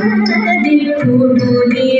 மனதில் கூடுகிறேன்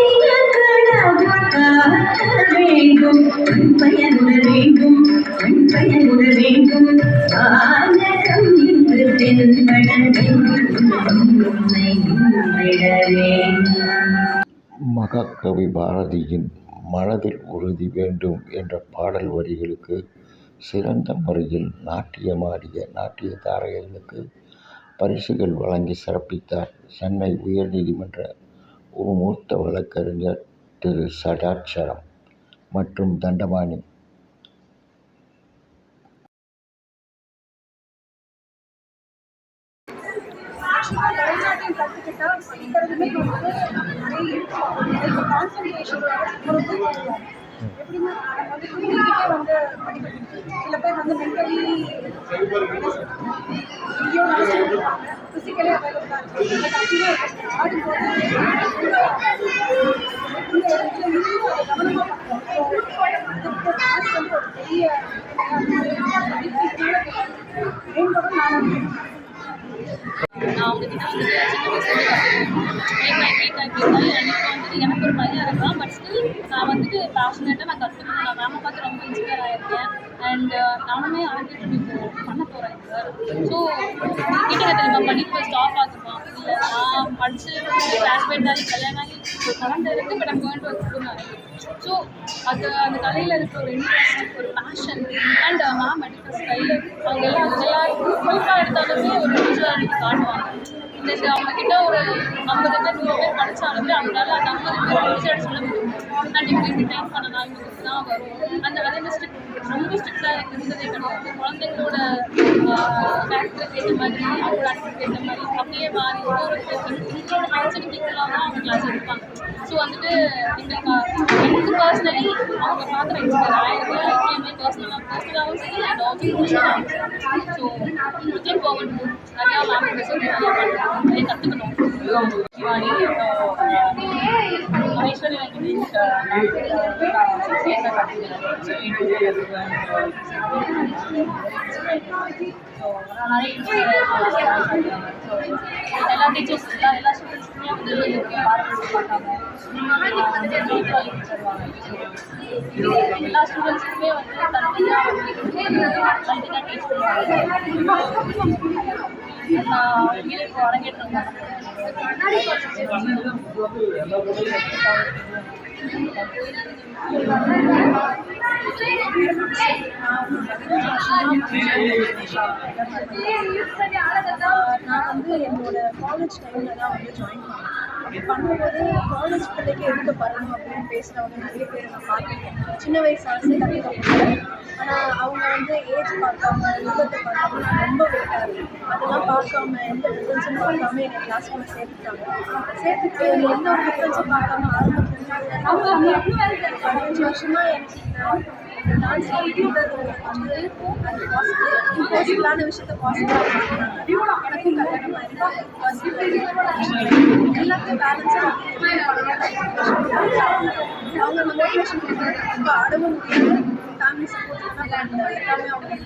இன்று மகாகவி பாரதியின் மனதில் உறுதி வேண்டும் என்ற பாடல் வரிகளுக்கு சிறந்த முறையில் நாட்டியமாடிய நாட்டிய தாரகர்களுக்கு பரிசுகள் வழங்கி சிறப்பித்தார். சென்னை உயர்நீதிமன்ற ஒரு மூத்த வழக்கறிஞர் திரு சடாட்சரம் மற்றும் தண்டபாணி பரதநாட்டியம் கற்றுக்கிட்டா படிக்கிறதுமே வந்து நிறைய இருக்கும் கான்சன்ட்ரேஷன் ஒரு எப்படின்னா வந்து தூங்கிக்கிட்டே வந்து படிக்கணும் சில பேர் வந்து மென்டலி ஐயோ ஃபிசிக்கலி அவைலபிளாக இருக்கும் பட் அப்படியே ஆடும்போது இந்த இடத்துல கவனமாக வந்து ஒரு பெரிய வேண்டவும் நான் நினைக்கிறேன் நான் அவங்ககிட்ட வந்துட்டு சின்ன வயசுல கேட்பேன் கேட்பேன் கேட்பேன் எனக்கு வந்துட்டு எனக்கு ஒரு பையன் இருக்கான் பட் ஸ்டில் நான் வந்துட்டு பேஷனேட்டாக நான் கற்றுக்கணும் நான் மேமை பார்த்து ரொம்ப இன்ஸ்பயர் ஆகிருக்கேன் அண்ட் நானுமே அரங்கேற்றம் இப்போ பண்ண போகிறேன் சார் ஸோ கேட்டேன் தெரியுமா? படிப்பு ஸ்டாப் ஆகுமா? இல்லை நான் படித்து கிராஜுவேட் ஆகி கல்யாணம் ஆகி கலந்து இருக்கு but I'm going to so அது அந்த கலையில் இருக்கிற ஒரு இன்ட்ரெஸ்ட் ஒரு பேஷன் அண்ட் மேம் எடுக்கிற ஸ்டைல் அவங்க எல்லாம் எல்லாருக்கும் குயிக்காக எடுத்தாலுமே ஒரு இண்டிவிஜுவாலிட்டி காட்டுவாங்க. இந்த அவங்க கிட்ட ஒரு ஐம்பது பேர் நூறு பேர் படிச்சாலுமே அவங்களால அந்த ஐம்பது பேர் இண்டிவிஜுவல் சொல்ல முடியும். நான் இப்படி இப்படி டைம் பண்ணலாம் நாள் தான் வரும். அந்த அதே மாதிரி ஸ்ட்ரிக்ட் ரொம்ப ஸ்ட்ரிக்டாக எனக்கு இருந்ததே கிடையாது. குழந்தைங்களோட கேரக்டருக்கு ஏற்ற மாதிரி அவங்களோட ஆக்டருக்கு ஏற்ற மாதிரி அப்படியே மாறி ஒரு ஒரு உங்களோட மைண்ட் செட் கேட்கலாம் தான் அவங்க கிளாஸ் எடுப்பாங்க ஸோ வந்துட்டு எங்களுக்கு பர்சனலி அவங்க பார்க்குற இன்ஸ்பயர் ஆயிருக்கு பர்சனலாக பர்சனலாகவும் சரி and also so looking forward நிறையா மேம் கற்றுக்கணும் ஸோ நிறைய இன்ஸ்பிரேஷன் ஸோ எல்லா டீச்சர்ஸ் எல்லா எல்லா ஸ்டூடெண்ட்ஸுமே வந்து நான் இங்கே இப்போ நான் வந்து என்னோட காலேஜ் டைமில் தான் வந்து ஜாயின் பண்ணேன் அப்படி பண்ணும்போது காலேஜ் பிள்ளைக்கு எதுக்கு பண்ணணும் அப்படின்னு பேசுகிறவங்க நிறைய பேர் நான் பார்த்துருக்கேன் சின்ன வயசு ஆசை கற்றுக்க ஆனால் அவங்க வந்து ஏஜ் பார்க்காம யுகத்தை பார்க்காம நான் ரொம்ப இருக்கேன் அதெல்லாம் பார்க்காம எந்த டிஃப்ரென்ஸும் பார்க்காம என்னை கிளாஸ்க்குள்ள சேர்த்துட்டாங்க. சேர்த்துட்டு எந்த ஒரு டிஃப்ரென்ஸும் பார்க்காம ஆரம்பத்துல அவங்க பதினஞ்சு வருஷமா எனக்கு இந்த டான்ஸ் வந்து அது பாசிட்டிவ் இம்பாசிபிளான விஷயத்த பாசிட்டிவாக எனக்கும் கல்யாணமாக இருக்கு எல்லாத்தையும் பேலன்ஸாக அவங்க அந்த ரொம்ப முடியாது. ஃபேமிலி சப்போர்ட் எல்லாமே அவங்க